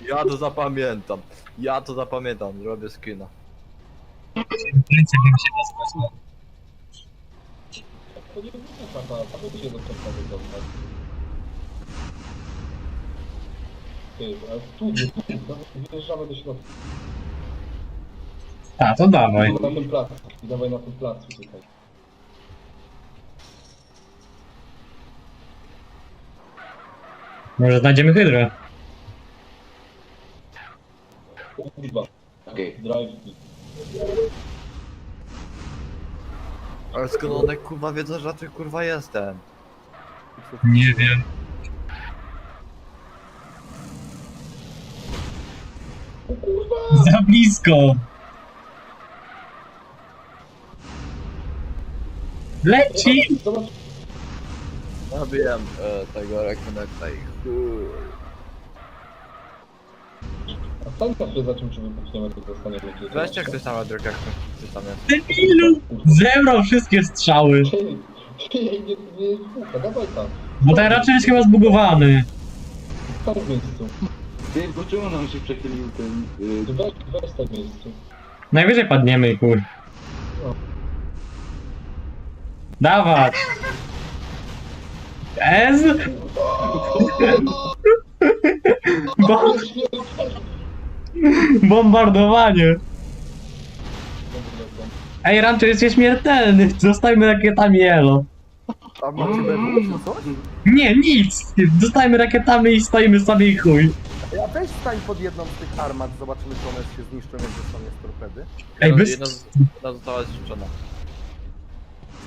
Ja to zapamiętam. Ja to zapamiętam, zrobię skina. Policja bym się nazwać. To nie wygląda to się do końca wygląda. Ty, a tu, nie, tu, tu, wjeżdżamy do środka. A, to dawaj. Na tym placu, i dawaj na tym placu tutaj. Może znajdziemy hydrę. Kurwa, Okej. drive. Ale skąd one kurwa wiedzą, że ty kurwa jestem? Nie wiem. O kurwa! Za blisko. Leci! Zobacz, Zabiłem e, tego rekonekta i chuj. Stań chwilę za czym, czy wybuchniemy, to zostanie będzie. Weźcie ktoś tam na drogach, ktoś tam jest. Debilu! Zebrał wszystkie strzały. Ej, ej, nie, nie wybucha, dawaj tam. Bo ten raczej jest chyba zbugowany. Tam w miejscu. Ty, bo czemu nam się przechylił ten... y, Weź, weź tam w miejscu. Najwyżej padniemy i kur. Dawać! Ez? Bo bombardowanie! Ej, Rancho jest nieśmiertelny! Zostajmy rakietami Elo. A macie czy coś? Nie, nic! Zostajmy rakietami i stoimy sobie i chuj. Ja weź stań pod jedną z tych armat, zobaczymy czy one się zniszczą, jak dostaną z torpedy. Ej, bez... Jedna, z- jedna została zniszczona.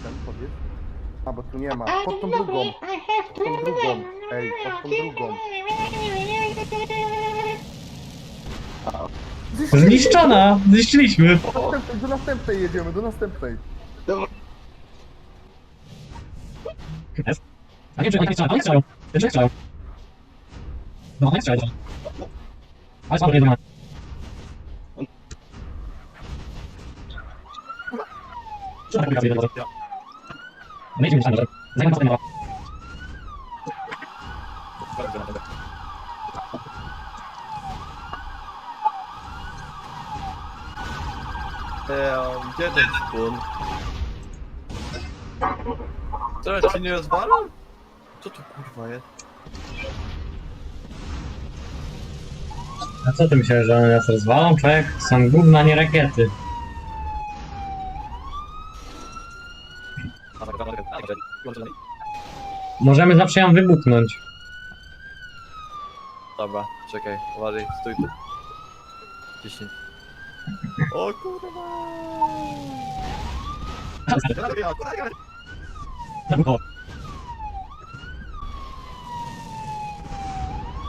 Ten powiedz. A, bo tu nie ma. Pod tą drugą. Pod tą drugą. Ej, pod tą drugą. Zniszczona! Zniszczyliśmy! Do następnej, do następnej jedziemy, do następnej. A nie, czy nie strzelają, nie strzelają. Nie strzelają. No, nie strzelają. Ale słabo. Co jeden No idziemy tam, że zajmę sobie nowa. Eee, gdzie ten spun? Teraz się nie rozwalam? Co to kurwa jest? A co ty myślałeś, że one nas rozwalą? Człowiek, są gówna, nie rakiety. Możemy zawsze ją wybuchnąć. Dobra, czekaj, uważaj, stój tu. 10. O kurwa!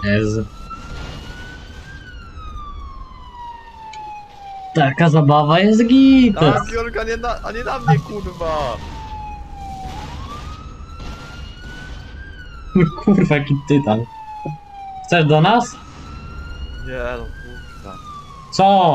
Jezu. Taka zabawa jest git. A, Fiolka, nie na, a nie na mnie kurwa! Kurwa, jaki tytan. Chcesz do nas? Nie no kurwa. Co?